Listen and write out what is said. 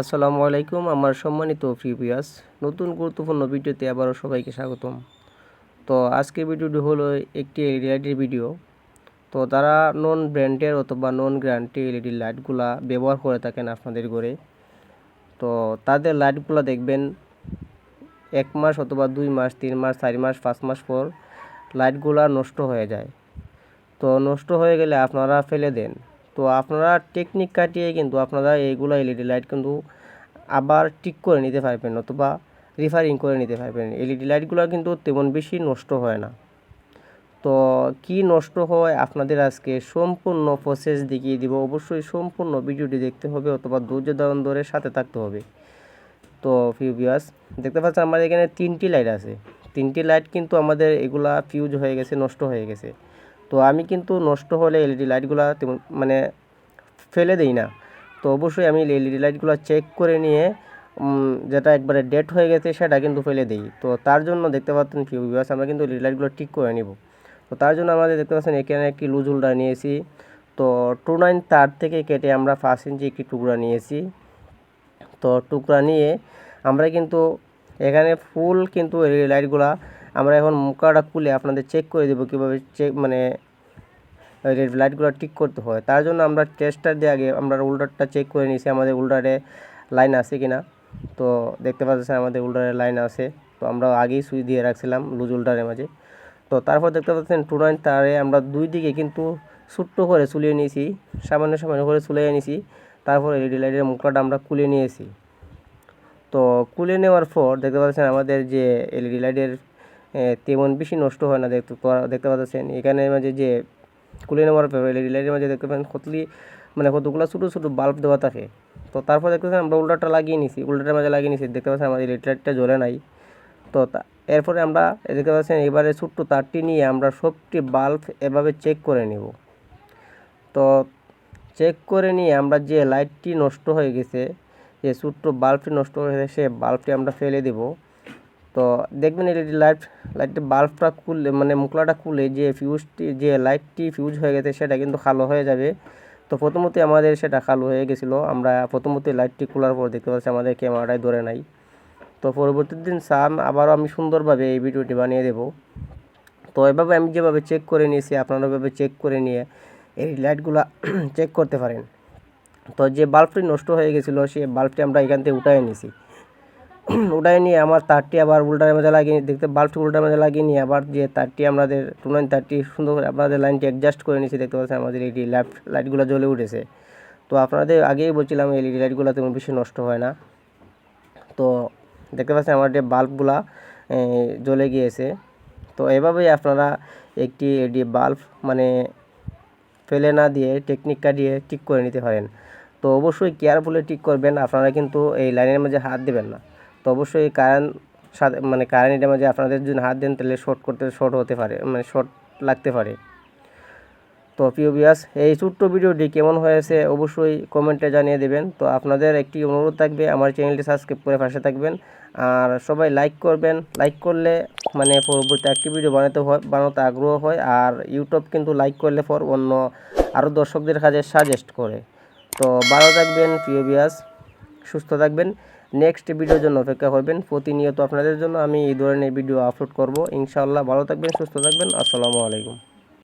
আসসালামু আলাইকুম, আমার সম্মানিত প্রিভিয়াস নতুন গুরুত্বপূর্ণ ভিডিওতে আবারও সবাইকে স্বাগতম। তো আজকের ভিডিওটি হলো একটি এলইডির ভিডিও। তো তারা নন ব্র্যান্ডের অথবা নন গ্যারান্টি এলইডি লাইটগুলা ব্যবহার করে থাকেন আপনাদের ঘরে, তো তাদের লাইটগুলো দেখবেন এক মাস অথবা দুই মাস, তিন মাস, চার মাস, পাঁচ মাস পর লাইটগুলা নষ্ট হয়ে যায়। তো নষ্ট হয়ে গেলে আপনারা ফেলে দেন। তো আপনারা টেকনিক কাটিয়ে কিন্তু আপনারা এইগুলো এলইডি লাইট কিন্তু আবার ঠিক করে নিতে পারবেন, অথবা রিফারিং করে নিতে পারবেন। এলইডি লাইটগুলো কিন্তু তেমন বেশি নষ্ট হয় না। তো কি নষ্ট হয় আপনাদের আজকে সম্পূর্ণ প্রসেস দেখিয়ে দিব। অবশ্যই সম্পূর্ণ ভিডিওটি দেখতে হবে অথবা ধৈর্য ধারণ ধরে সাথে থাকতে হবে। তো ফিউবিয়াস দেখতে পাচ্ছেন আমাদের এখানে তিনটি লাইট আছে। তিনটি লাইট কিন্তু আমাদের এগুলা ফিউজ হয়ে গেছে, নষ্ট হয়ে গেছে। তো আমি কিন্তু নষ্ট হলে এলইডি লাইটগুলো মানে ফেলে দিই না। তো অবশ্যই আমি এলইডি লাইটগুলো চেক করে নিয়ে যেটা একবারে ডেট হয়ে গেছে সেটা কিন্তু ফেলে দিই। তো তার জন্য দেখতে পাচ্ছেন ফিউ ভিউয়ার্স আমরা কিন্তু এলইডি লাইটগুলো ঠিক করে নিব। তো তার জন্য আমাদের দেখতে পাচ্ছেন এখানে একটি লুজ হোল্ডার নিয়েছি। তো টু নাইন তার থেকে কেটে আমরা পাঁচ ইঞ্চি একটি টুকরা নিয়েছি। তো টুকরা নিয়ে আমরা কিন্তু এখানে ফুল কিন্তু এলইডি লাইটগুলা আমরা এখন মুখাটা খুলে আপনাদের চেক করে দেবো কীভাবে চেক মানে রেড লাইটগুলো ঠিক করতে হয়। তার জন্য আমরা টেস্টার দিয়ে আগে আমরা উল্ডারটা চেক করে নিয়েছি, আমাদের উল্ডারে লাইন আছে কি না তো দেখতে পাচ্ছেন আমাদের উল্ডারে লাইন আছে। তো আমরা আগেই সুই দিয়ে রাখছিলাম লুজ উল্ডারের মাঝে। তো তারপর দেখতে পাচ্ছেন টু তারে আমরা দুই দিকে কিন্তু ছোট্ট করে চুলিয়ে নিয়েছি, সামান্য সামান্য করে চুলিয়ে নিয়েছি। তারপর এলইডি লাইটের মুখটা আমরা খুলে নিয়েছি। তো খুলে নেওয়ার পর দেখতে পাচ্ছেন আমাদের যে এলইডি লাইটের তেমন বেশি নষ্ট হয় না দেখতে দেখতে পাচ্ছেন। এখানে মাঝে যে খুলে নেওয়ার পর এলইডি লাইটের মাঝে দেখতে পাচ্ছেন কতলি মানে কতগুলো ছোটো ছোটো বাল্ব দেওয়া থাকে। তো তারপর দেখতে পাচ্ছেন আমরা উল্টাটা লাগিয়ে নিছি উল্টাটার মাঝে লাগিয়ে নিছি, দেখতে পাচ্ছেন আমাদের এলইডি লাইটটা জ্বলে নাই। তো এরপরে আমরা দেখতে পাচ্ছেন এবারে ছোট্ট তারটি নিয়ে আমরা সবটি বাল্ব এভাবে চেক করে নিব। তো চেক করে নিয়ে আমরা যে লাইটটি নষ্ট হয়ে গেছে, যে ছোট্ট বাল্বটি নষ্ট হয়ে গেছে সে বাল্বটি আমরা ফেলে দেব। তো দেখবেন এলইডি লাইট লাইটটি বাল্বটা খুললে মানে মুখলাটা খুলে যে ফিউজটি যে লাইটটি ফিউজ হয়ে গেছে সেটা কিন্তু কালো হয়ে যাবে। তো প্রথমত আমাদের সেটা কালো হয়ে গেছিল। আমরা প্রথমত লাইটটি খোলার পর দেখতে পাচ্ছি আমাদের ক্যামেরাটাই ধরে নাই। তো পরবর্তী দিন সান আবারও আমি সুন্দরভাবে এই ভিডিওটি বানিয়ে দেব। তো এভাবে আমি যেভাবে চেক করে নিয়েছি আপনারা ওইভাবে চেক করে নিয়ে এই লাইটগুলো চেক করতে পারেন। তো যে বাল্বটি নষ্ট হয়ে গেছিল, সেই বাল্বটি আমরা এখান থেকে উঠাই নিয়েছি। উঠাই নিয়ে আমার তারটি আবার উল্টার মধ্যে লাগিয়ে দেখতে বাল্বটি উল্টার মধ্যে লাগিয়ে নিয়ে আবার যে তারটি আমাদের টু নাইন তারটি সুন্দর করে আপনাদের লাইনটি অ্যাডজাস্ট করে নিয়েছি, দেখতে পাচ্ছেন আমাদের এটি লাইট লাইটগুলো জ্বলে উঠেছে। তো আপনাদের আগেই বলছিলাম এলইডি লাইটগুলো তেমন বেশি নষ্ট হয় না। তো দেখতে পাচ্ছেন আমার যে বাল্বগুলা জ্বলে গিয়েছে। তো এভাবেই আপনারা একটি এডি বাল্ব মানে ফেলে না দিয়ে টেকনিক কাটিয়ে ঠিক করে নিতে পারেন। তো অবশ্যই কেয়ারফুলি ঠিক করবেন, আপনারা কিন্তু এই লাইনের মাঝে হাত দেবেন না। তো অবশ্যই কারেন্ট সাথে মানে কারেন্টের মাঝে আপনাদের যদি হাত দেন, তাহলে শর্ট করতে শর্ট হতে পারে মানে শর্ট লাগতে পারে। তো প্রিয় বিয়াস এই ছোট্ট ভিডিওটি কেমন হয়েছে অবশ্যই কমেন্টে জানিয়ে দেবেন। তো আপনাদের একটি অনুরোধ থাকবে, আমার চ্যানেলটি সাবস্ক্রাইব করে পাশে থাকবেন। আর সবাই লাইক করবেন। লাইক করলে মানে পরবর্তী একটি ভিডিও বানাতে হয় বানাতে আগ্রহ হয়। আর ইউটিউব কিন্তু লাইক করলে পর অন্য আরও দর্শকদের কাজে সাজেস্ট করে। তো ভালো থাকবেন প্রিয় বিয়াস সুস্থ থাকবেন। নেক্সট ভিডিওর জন্য অপেক্ষা করবেন। প্রতিনিয়ত আপনাদের জন্য আমি এই ধরনের ভিডিও আপলোড করব। ইনশাআল্লাহ ভালো থাকবেন, সুস্থ থাকবেন। আসসালামু আলাইকুম।